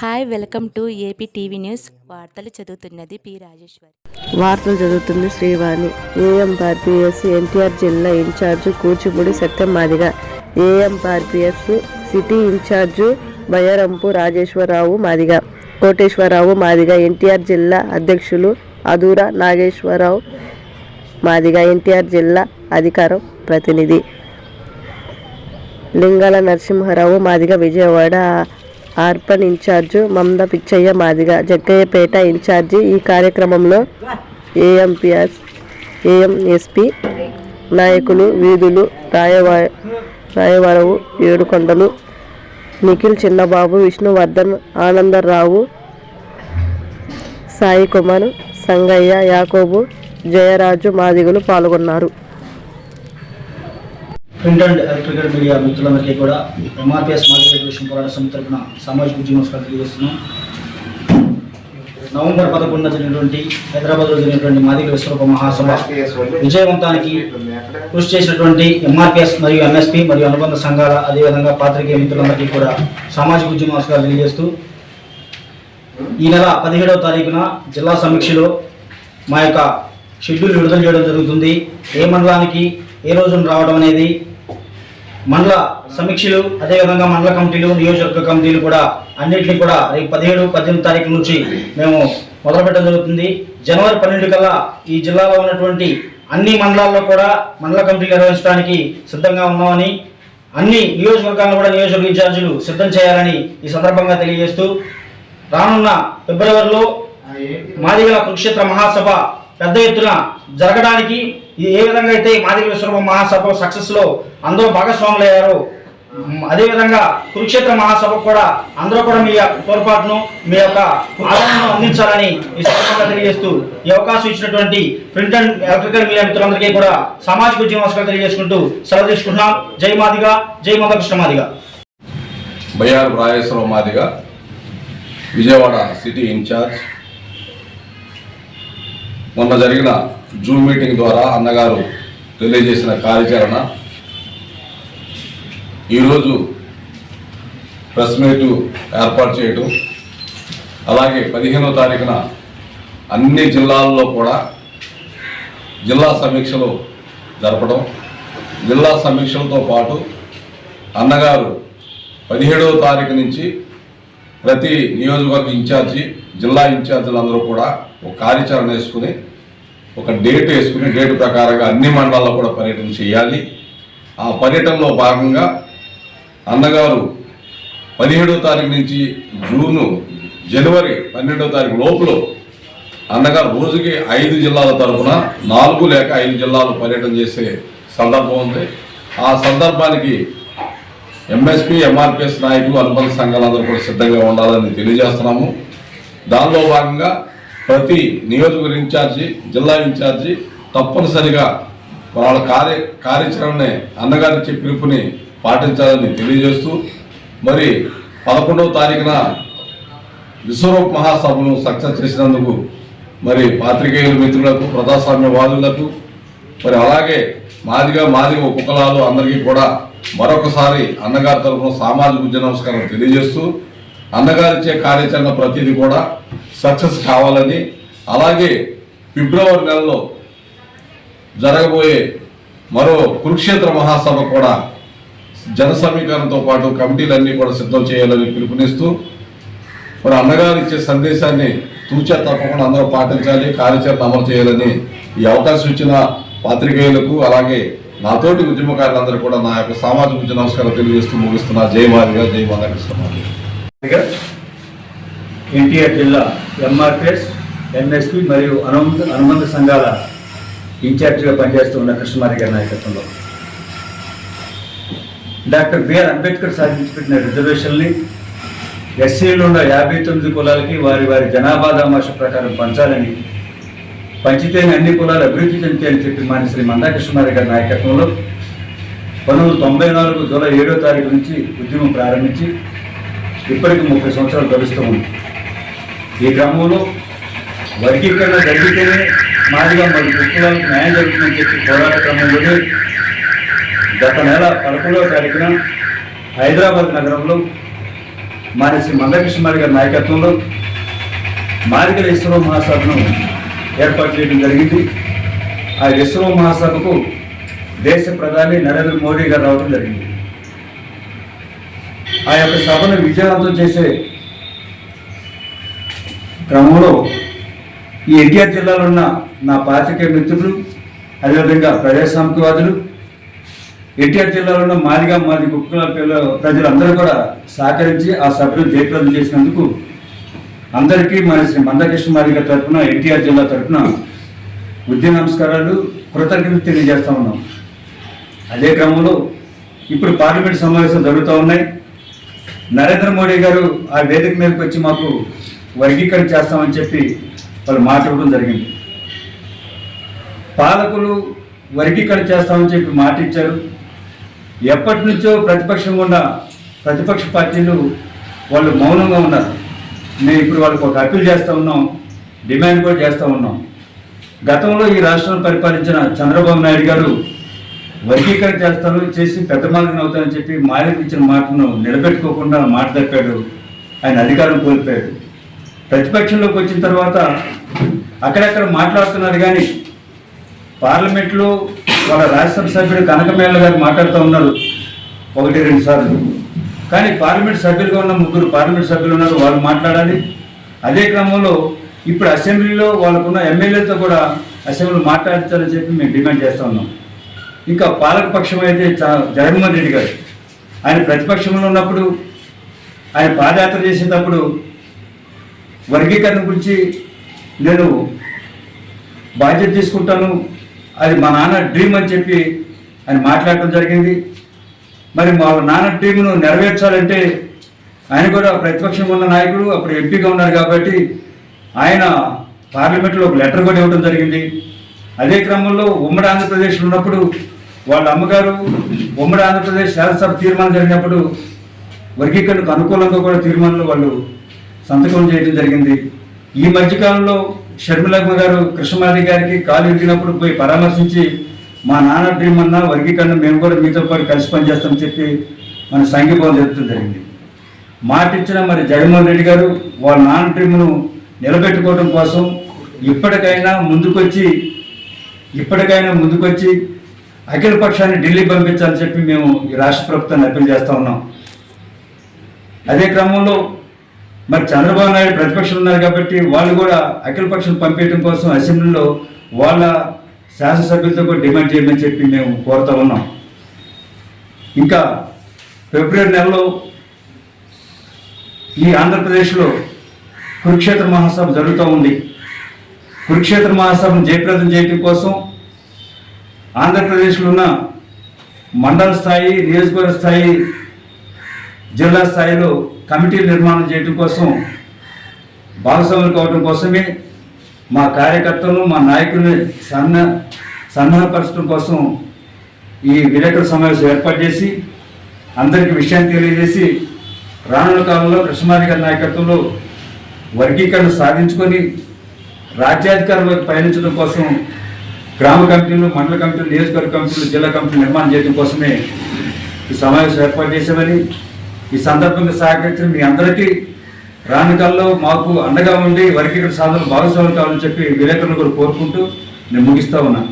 Hi welcome to AP TV news వార్తలు చదువుతున్నది P Rajeshwari. వార్తలు చదువుతుంది శ్రీవాణి. ఏఎంఆర్పిఎస్ ఎన్టీఆర్ జిల్లా in-charge Kuchipudi Satyam Madiga AMRPS city in-charge Bayarampu Rajeshwararao Madiga. Koteshwararao Madiga. NTR జిల్లా అధ్యక్షులు అధూర నాగేశ్వరరావు మాదిగ. ఎన్టీఆర్ జిల్లా అధికారం ప్రతినిధి. Lingala Narasimharao Madiga Vijayawada urban in-charge Mamada Pichchaiah Madiga Jaggayyapeta in-charge. ఈ కార్యక్రమంలో ఏఎంపిఎస్ ఏఎంఎస్పి నాయకులు వీధులు రాయవా రాయవరవు ఏడుకొండలు నిఖిల్ చిన్నబాబు విష్ణువర్ధన్ ఆనందరావు సాయి కుమార్ సంగయ్య యాకోబు జయరాజు మాదిగలు పాల్గొన్నారు. ప్రింట్ అండ్ ఎలక్ట్రికల్ మీడియా మిత్రులందరికీ కూడా ఎంఆర్పిఎస్ రెవల్యూషన్ పోరాట సమితి తరపున సామాజిక ఉద్యమస్కారం తెలియజేస్తున్నాం. నవంబర్ పదకొండున జరిగినటువంటి హైదరాబాద్లో జరిగినటువంటి మాదిగ విశ్వరూప మహాసభ విజయవంతానికి కృషి చేసినటువంటి ఎంఆర్పిఎస్ మరియు ఎంఎస్పి మరియు అనుబంధ సంఘాల అదేవిధంగా పాత్రికేయ మిత్రులందరికీ కూడా సామాజిక ఉద్యమ నమస్కారాలు తెలియజేస్తూ ఈ నెల పదిహేడవ తారీఖున జిల్లా సమీక్షలో మా యొక్క షెడ్యూల్ విడుదల చేయడం జరుగుతుంది. ఏ మండలానికి ఏ రోజున రావడం అనేది మండల సమీక్షలు అదేవిధంగా మండల కమిటీలు నియోజకవర్గ కమిటీలు కూడా అన్నింటినీ కూడా రేపు పదిహేడు పద్దెనిమిది తారీఖు నుంచి మేము మొదలుపెట్టడం జరుగుతుంది. జనవరి పన్నెండు కల్లా ఈ జిల్లాలో ఉన్నటువంటి అన్ని మండలాల్లో కూడా మండల కమిటీలు నిర్వహించడానికి సిద్ధంగా ఉన్నామని అన్ని నియోజకవర్గాలను కూడా నియోజకవర్గ ఇన్ఛార్జీలు సిద్ధం చేయాలని ఈ సందర్భంగా తెలియజేస్తూ రానున్న ఫిబ్రవరిలో మాదిగల కురుక్షేత్ర మహాసభ పెద్ద ఎత్తున జరగడానికి ఏ విధంగా అయితే ఈ మాదిగల విశ్వరూప మహాసభ సక్సెస్లో అందరూ భాగస్వాములు అయ్యారో అదేవిధంగా కురుక్షేత్ర మహాసభ కూడా అందరూ కూడా మీ యొక్క మీ యొక్క ఆదరణను అందించాలని ఈ సందర్భంగా తెలియజేస్తూ ఈ అవకాశం ఇచ్చినటువంటి ప్రింట్ అండ్ ఎలక్ట్రికల్ మీడియా మిత్రులందరికీ కూడా సామాజిక ఉద్యమ నమస్కారం తెలియజేసుకుంటూ సెలవు తీసుకుంటున్నాం. జై మాదిగా జై Mandakrishna Madiga. Bayyaru Rajeshwararao Madiga Vijayawada city in-charge. మొన్న జరిగిన జూమ్ మీటింగ్ ద్వారా అన్నగారు తెలియజేసిన కార్యాచరణ. ఈరోజు ప్రెస్ మీటు ఏర్పాటు చేయటం అలాగే పదిహేనో తారీఖున అన్ని జిల్లాల్లో కూడా జిల్లా సమీక్షలు జరపడం జిల్లా సమీక్షలతో పాటు అన్నగారు పదిహేడవ తారీఖు నుంచి ప్రతి నియోజకవర్గ ఇన్ఛార్జి జిల్లా ఇన్ఛార్జీలందరూ కూడా ఒక కార్యాచరణ వేసుకుని ఒక డేట్ వేసుకుని డేట్ ప్రకారంగా అన్ని మండలాల్లో కూడా పర్యటన చేయాలి. ఆ పర్యటనలో భాగంగా అన్నగారు పదిహేడో తారీఖు నుంచి జూను జనవరి పన్నెండో తారీఖు లోపల అన్నగారు రోజుకి ఐదు జిల్లాల తరఫున నాలుగు లేక ఐదు జిల్లాలు పర్యటన చేసే సందర్భం ఉంది. ఆ సందర్భానికి ఎంఎస్పి ఎంఆర్పిఎస్ నాయకులు అనుబంధ సంఘాలందరూ కూడా సిద్ధంగా ఉండాలని తెలియజేస్తున్నాము. దానిలో భాగంగా ప్రతి నియోజకవర్గ ఇన్ఛార్జి జిల్లా ఇన్ఛార్జి తప్పనిసరిగా వాళ్ళ కార్య కార్యాచరణని అన్నగారిచ్చే పిలుపుని పాటించాలని తెలియజేస్తూ మరి పదకొండవ తారీఖున విశ్వరూప్ మహాసభను సక్సెస్ చేసినందుకు మరి పాత్రికేయుల మిత్రులకు ప్రజాస్వామ్యవాదులకు మరి అలాగే మాదిగా మాదిగా ఉపకులాలు అందరికీ కూడా మరొకసారి అన్నగారి తరఫున సామాజిక ఉద్య నమస్కారం తెలియజేస్తూ అన్నగారిచ్చే కార్యాచరణ ప్రతిదీ కూడా సక్సెస్ కావాలని అలాగే ఫిబ్రవరి నెలలో జరగబోయే మరో కురుక్షేత్ర మహాసభ కూడా జన సమీకరణతో పాటు కమిటీలన్నీ కూడా సిద్ధం చేయాలని పిలుపునిస్తూ మరి అన్నగారు ఇచ్చే సందేశాన్ని తూచా తప్పకుండా అందరూ పాటించాలి కార్యాచరణ అమలు చేయాలని ఈ అవకాశం ఇచ్చిన పాత్రికేయులకు అలాగే నాతోటి ఉద్యమకారులందరూ కూడా నా యొక్క సామాజిక నమస్కారం తెలియజేస్తూ ముగిస్తున్నా. జై మాదిగా జై మాధకృష్ణ ఎన్టీఆర్ జిల్లా ఎంఆర్పిఎస్ ఎంఎస్పి మరియు అనుబంధ అనుబంధ సంఘాల ఇన్ఛార్జిగా పనిచేస్తూ ఉన్న కృష్ణమారి గారి నాయకత్వంలో. డాక్టర్ బిఆర్ అంబేద్కర్ సాధించి పెట్టిన రిజర్వేషన్ని ఎస్సీలో ఉన్న యాభై తొమ్మిది కులాలకి వారి వారి జనాభా దామాష ప్రకారం పంచాలని పంచితేనే అన్ని కులాలు అభివృద్ధి చెందుతాయని చెప్పి మాని శ్రీ మందా కృష్ణమారి గారి నాయకత్వంలో పంతొమ్మిది తొంభై నాలుగు జూలై ఏడో తారీఖు నుంచి ఉద్యమం ప్రారంభించి ఇప్పటికి ముప్పై సంవత్సరాలు గడుస్తూ ఉంది. ఈ క్రమంలో వర్గీకరణ జరిగితేనే మాదిగా మరి కులాలకు న్యాయం జరుగుతుందని చెప్పి పోరాట క్రమంలోనే గత నెల పదకొండవ తారీఖున హైదరాబాద్ నగరంలో మారి శ్రీ మందకృష్ణ గారి నాయకత్వంలో మాదిగల ఇస్రో మహాసభను ఏర్పాటు చేయడం జరిగింది. ఆ ఇస్రో మహాసభకు దేశ ప్రధాని నరేంద్ర మోడీ గారు రావడం జరిగింది. ఆ యొక్క సభను విజయవంతం చేసే క్రమంలో ఈ ఎన్టీఆర్ జిల్లాలో ఉన్న నా పాతికే మిత్రులు అదేవిధంగా ప్రజాస్వామికవాదులు ఎన్టీఆర్ జిల్లాలో ఉన్న మాదిగా మాది కుక్కల పిల్ల ప్రజలందరూ కూడా సహకరించి ఆ సభ్యులు జయప్రదం చేసినందుకు అందరికీ మన శ్రీ మందకృష్ణ మాదిగ తరఫున ఎన్టీఆర్ జిల్లా తరఫున ఉద్య నమస్కారాలు కృతజ్ఞతలు తెలియజేస్తూ ఉన్నాం. అదే క్రమంలో ఇప్పుడు పార్లమెంట్ సమావేశాలు జరుగుతూ ఉన్నాయి. నరేంద్ర మోడీ గారు ఆ వేదిక మీదకి వచ్చి మాకు వర్గీకరణ చేస్తామని చెప్పి వాళ్ళు మాట్లాడడం జరిగింది. పాలకులు వర్గీకరణ చేస్తామని చెప్పి మాట ఇచ్చారు. ఎప్పటి నుంచో ప్రతిపక్షంగా ఉన్న ప్రతిపక్ష పార్టీలు వాళ్ళు మౌనంగా ఉన్నారు. మేము ఇప్పుడు వాళ్ళకి ఒక అప్పీల్ చేస్తూ ఉన్నాం డిమాండ్ కూడా చేస్తూ ఉన్నాం. గతంలో ఈ రాష్ట్రాన్ని పరిపాలించిన చంద్రబాబు నాయుడు గారు వర్గీకరణ చేస్తాను చేసి పెద్ద మార్గం అవుతానని చెప్పి మాయకు ఇచ్చిన మాటను నిలబెట్టుకోకుండా మాట తప్పాడు. ఆయన అధికారం కోల్పోయాడు. ప్రతిపక్షంలోకి వచ్చిన తర్వాత అక్కడక్కడ మాట్లాడుతున్నారు కానీ పార్లమెంట్లో వాళ్ళ రాజ్యసభ సభ్యుడు కనకమేళ్ళ గారు మాట్లాడుతూ ఉన్నారు ఒకటి రెండు సార్లు. కానీ పార్లమెంట్ సభ్యులుగా ఉన్న ముగ్గురు పార్లమెంట్ సభ్యులు ఉన్నారు వాళ్ళు మాట్లాడాలి. అదే క్రమంలో ఇప్పుడు అసెంబ్లీలో వాళ్ళకున్న ఎమ్మెల్యేలతో కూడా అసెంబ్లీ మాట్లాడతారని చెప్పి మేము డిమాండ్ చేస్తూ ఉన్నాం. ఇంకా పాలకపక్షం అయితే చా- జగన్మోహన్ రెడ్డి గారు ఆయన ప్రతిపక్షంలో ఉన్నప్పుడు ఆయన పాదయాత్ర చేసేటప్పుడు వర్గీకరణ గురించి నేను బాధ్యత తీసుకుంటాను. అది మా నాన్న డ్రీమ్ అని చెప్పి ఆయన మాట్లాడటం జరిగింది. మరి మా నాన్న డ్రీమ్ను నెరవేర్చాలంటే ఆయన కూడా ప్రతిపక్షం ఉన్న నాయకుడు అప్పుడు ఎంపీగా ఉన్నారు కాబట్టి ఆయన పార్లమెంట్లో ఒక లెటర్ కూడా ఇవ్వడం జరిగింది. అదే క్రమంలో ఉమ్మడి ఆంధ్రప్రదేశ్లో ఉన్నప్పుడు వాళ్ళ అమ్మగారు ఉమ్మడి ఆంధ్రప్రదేశ్ శాసనసభ తీర్మానం జరిగినప్పుడు వర్గీకరణకు అనుకూలంగా కూడా తీర్మానంలో వాళ్ళు సంతకం చేయడం జరిగింది. ఈ మధ్యకాలంలో షర్మిలమ్మ గారు కృష్ణమాది గారికి కాలు విరిగినప్పుడు పోయి పరామర్శించి మా నాన్న డ్రీమ్ అన్న వర్గీకరణ మేము కూడా మీతో పాటు కలిసి పనిచేస్తామని చెప్పి మన సంఘీభావం జరుపుతూ జరిగింది. మాట ఇచ్చిన మరి జగన్మోహన్ రెడ్డి గారు వాళ్ళ నాన్న డ్రీమ్ను నిలబెట్టుకోవడం కోసం ఇప్పటికైనా ముందుకొచ్చి ఇప్పటికైనా ముందుకొచ్చి అఖిల పక్షాన్ని ఢిల్లీ పంపించాలని చెప్పి మేము ఈ రాష్ట్ర ప్రభుత్వాన్ని అప్పీల్ చేస్తూ ఉన్నాం. అదే క్రమంలో మరి చంద్రబాబు నాయుడు ప్రతిపక్షం ఉన్నారు కాబట్టి వాళ్ళు కూడా అఖిల పక్షం పంపించడం కోసం అసెంబ్లీలో వాళ్ళ శాసనసభ్యులతో కూడా డిమాండ్ చేయమని చెప్పి మేము కోరుతా ఉన్నాం. ఇంకా ఫిబ్రవరి నెలలో ఈ ఆంధ్రప్రదేశ్లో కురుక్షేత్ర మహాసభ జరుగుతూ ఉంది. కురుక్షేత్ర మహాసభను జయప్రదం చేయడం కోసం ఆంధ్రప్రదేశ్లో ఉన్న మండల స్థాయి నియోజకవర్గ స్థాయి జిల్లా స్థాయిలో కమిటీలు నిర్మాణం చేయడం కోసం భాగస్వాములు కావడం కోసమే మా కార్యకర్తలను మా నాయకుల్ని సన్న సన్నాహపరచడం కోసం ఈ విలేకరుల సమావేశం ఏర్పాటు చేసి అందరికీ విషయాన్ని తెలియజేసి రానున్న కాలంలో కృష్ణమారి నాయకత్వంలో వర్గీకరణ సాధించుకొని రాజ్యాధికారం వైపు పయనించడం కోసం గ్రామ కమిటీలు మండల కమిటీలు నియోజకవర్గ కమిటీలు జిల్లా కమిటీలు నిర్మాణం చేయడం కోసమే ఈ సమావేశం ఏర్పాటు చేసామని ఈ సందర్భంగా సహకరించిన మీ అందరికీ రాను కాలంలో మాకు అండగా ఉండి వర్గీకరణ సాధనలు భాగస్వామి కావాలని చెప్పి విలేకరులు కూడా కోరుకుంటూ నేను ముగిస్తా ఉన్నాను